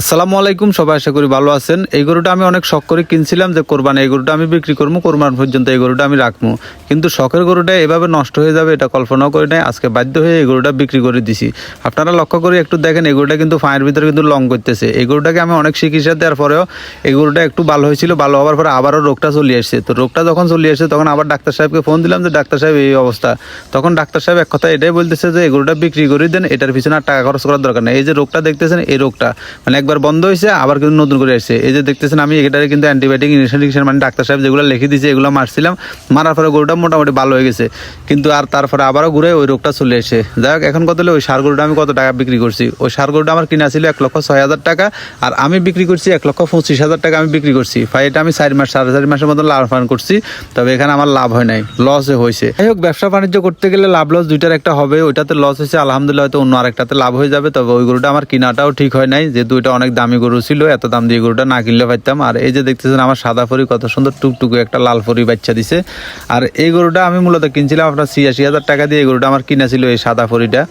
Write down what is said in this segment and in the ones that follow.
আসসালামু আলাইকুম, সবাই আশা করি ভালো আছেন। এই গরুটা আমি অনেক শখ করে কিনছিলাম যে কোরবানি, এই গরুটা আমি বিক্রি করব, কোরবান পর্যন্ত এই গরুটা আমি রাখব। কিন্তু শখের গরুটা এভাবে নষ্ট হয়ে যাবে, এটা কল্পনাও করি নাই। আজকে বাধ্য হয়ে এই গরুটা বিক্রি করে দিছি। আপনারা লক্ষ্য করে একটু দেখেন, এই গরুটা কিন্তু ফাঁয়ের ভিতরে কিন্তু লং করতেছে। এই গরুটাকে আমি অনেক চিকিৎসা দেওয়ার পরেও এই গরুটা একটু ভালো হয়েছিল, ভালো হওয়ার পরে আবারও রোগটা চলে আসছে। তো রোগটা যখন চলে আসছে, তখন আবার ডাক্তার সাহেবকে ফোন দিলাম যে, ডাক্তার সাহেব, এই অবস্থা। তখন ডাক্তার সাহেব এক কথা এটাই বলতেছে যে, এই গরুটা বিক্রি করে দেন, এটার পিছনে আর টাকা খরচ করার দরকার নেই। এই যে রোগটা দেখতেছেন, এই রোগটা মানে একবার বন্ধ হয়েছে আবার কিন্তু নতুন করে আসছে। এই যে দেখতেছেন, আমি এটারে কিন্তু অ্যান্টিবায়োটিক ইনজেকশন মানে ডাক্তার সাহেব যেগুলো লিখে দিয়েছে এগুলো মারছিলাম। মারার পরে গরুটা মোটামুটি ভালো হয়ে গেছে। কিন্তু আর তারপরে আবারও ঘুরে ওই রোগটা চলে এসে। যাই হোক, এখন কত ওই সার গরুটা আমি কত টাকা বিক্রি করছি? ওই সার গরুটা আমার কিনা ছিল এক লক্ষ ছয় হাজার টাকা, আর আমি বিক্রি করছি এক লক্ষ পঁচিশ হাজার টাকা আমি বিক্রি করছি। ফাই এটা আমি চার মাস, সাড়ে চার মাসের মতো লাভ ফান করছি, তবে এখানে আমার লাভ হয় নাই লস হয়েছে। যাই হোক, ব্যবসা বাণিজ্য করতে গেলে লাভ লস দুইটার একটা হবে, ওইটাতে লস হয়েছে, আলহামদুলিল্লাহ হয়তো অন্য আরেকটাতে লাভ হয়ে যাবে, তবে ওই গরুটা আমার কিনাটাও ঠিক হয় নাই, যেহেতু এটা অনেক দামি গরু ছিল, এত দাম দিয়ে গরুটা না কিনলে পাইতাম আর এই যে দেখতেছেন আমার সাদা ফরি কত সুন্দর টুকটুকু একটা লাল ফরি বাচ্চা দিছে। আর এই গরুটা আমি মূলত কিনছিলাম আপনার ছিয়াশি হাজার টাকা দিয়ে এই গরুটা আমার কিনা ছিল এই সাদা ফরিটা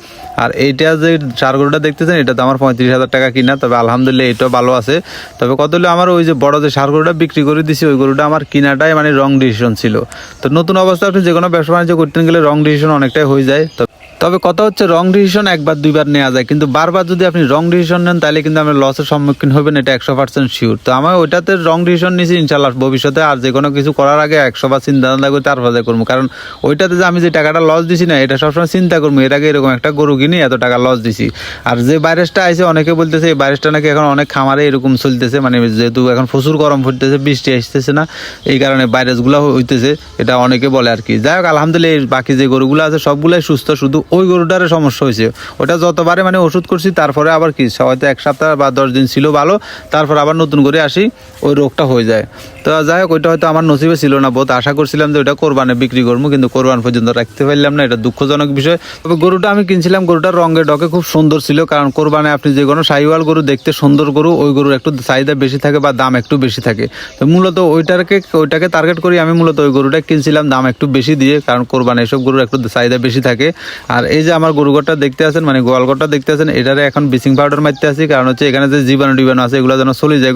আর এইটা যে চার গরুটা দেখতেছেন, এটা তো আমার পঁয়ত্রিশ হাজার টাকা কিনা, তবে আলহামদুলিল্লাহ এটাও ভালো আছে। তবে কত হলে আমার ওই যে বড় যে সার গরুটা বিক্রি করে দিছি, ওই গরুটা আমার কিনাটাই মানে রং ডিসিশন ছিল। তো নতুন অবস্থা আপনি যে কোনো ব্যবসা বাণিজ্য করতে গেলে রং ডিসিশন অনেকটাই হয়ে যায়। তো তবে কথা হচ্ছে রং ডিসিশন একবার, দুইবার নেওয়া যায়। কিন্তু বারবার যদি আপনি রং ডিসিশন নেন, তাহলে কিন্তু আপনি লসের সম্মুখীন হবেন, এটা একশো পার্সেন্ট শিওর তো আমার ওইটাতে রং ডিসিশন নিয়েছি ইনশাল্লাহ ভবিষ্যতে আর যে কোনো কিছু করার আগে একশো বার চিন্তা করে তারপর করব। কারণ ওইটাতে যে আমি যে টাকাটা লস দিছি না, এটা সবসময় চিন্তা করব। এর আগে এরকম একটা গরু কিনে, এত টাকা লস দিছি। আর যে ভাইরাসটা আইছে, অনেকে বলতেছে, এই বাইরেসটা নাকি এখন অনেক খামারে এরকম চলতেছে। মানে যেহেতু এখন প্রচুর গরম পড়তেছে, বৃষ্টি আসতেছে না, এই কারণে ভাইরাসগুলো হইতেছে, এটা অনেকে বলে আর কি। যাই হোক, আলহামদুলিল্লাহ বাকি যে গরুগুলো আছে, সবগুলাই সুস্থ, শুধু ওই গরুটারে সমস্যা হয়েছে। ওটা যতবারে মানে ওষুধ করছি, তারপরে আবার কি, হয়তো এক সপ্তাহ বা দশ দিন ছিল ভালো, তারপর আবার নতুন করে আসি, ওই রোগটা হয়ে যায়। তো যাই হোক, ওইটা হয়তো আমার নসিবে ছিল না বহুত। আশা করছিলাম যে ওইটা কোরবানে বিক্রি করব, কিন্তু কোরবান পর্যন্ত রাখতে পারলাম না। এটা দুঃখজনক বিষয়। তবে গরুটা আমি কিনছিলাম, গরুটার রঙে ডকে খুব সুন্দর ছিল, কারণ কোরবানে আপনি যে কোনো সাইওয়াল গরু দেখতে সুন্দর গরু, ওই গরুর একটু চাহিদা বেশি থাকে বা দাম একটু বেশি থাকে। তো মূলত ওইটাকে ওইটাকে টার্গেট করি আমি মূলত ওই গরুটা কিনছিলাম, দাম একটু বেশি দিয়ে, কারণ কোরবানে এসব গরুর একটু চাহিদা বেশি থাকে। আর এই যে আমার গরুঘরটা দেখতে আছেন মানে গোয়ালঘরটা দেখতে আছেন, এটারে এখন ব্লিচিং পাউডার মারতে আছি কারণ হচ্ছে এখানে যে জীবাণু টিবাণু আছে, এগুলো যেন চলে যায়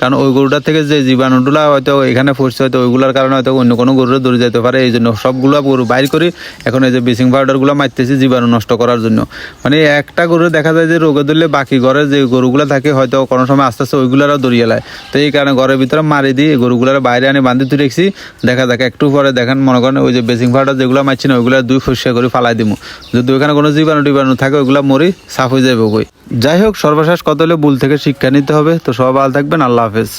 কারণ ওই গরুটার থেকে যে জীবাণুগুলা হয়তো এখানে পড়ছে হয়তো ওইগুলোর কারণে হয়তো অন্য কোনো গরুরে দৌড়ে যেতে পারে, এই জন্য সবগুলো গরু বাইর করি। এখন এই যে ব্লিচিং পাউডারগুলো মারতেছি জীবাণু নষ্ট করার জন্য। মানে একটা গরু দেখা যায় যে রোগে ধরলে বাকি ঘরে যে গরুগুলো থাকে, হয়তো কোনো সময় আস্তে আস্তে ওইগুলারও দৌড়িয়ে লায়। তো এই কারণে ঘরের ভিতরে মারি দিই গরুগুলোর বাইরে আনি বান্ধি তুই রেখছি। দেখা যাক, একটু পরে দেখেন, মনে করেন ওই যে বেসিং পাউডার যেগুলো মারছি না, ওইগুলো দুই ফসিয়া করে ফালাই দিব যদি ওইখানে কোনো জীবাণু টিবাণু থাকে, ওইগুলো মরি সাফ হয়ে যাবে ওই যাই হোক, সর্বশেষ কত হলে, ভুল থেকে শিক্ষা নিতে হবে। তো সবাই ভালো থাকবেন, আল্লাহ হাফেজ।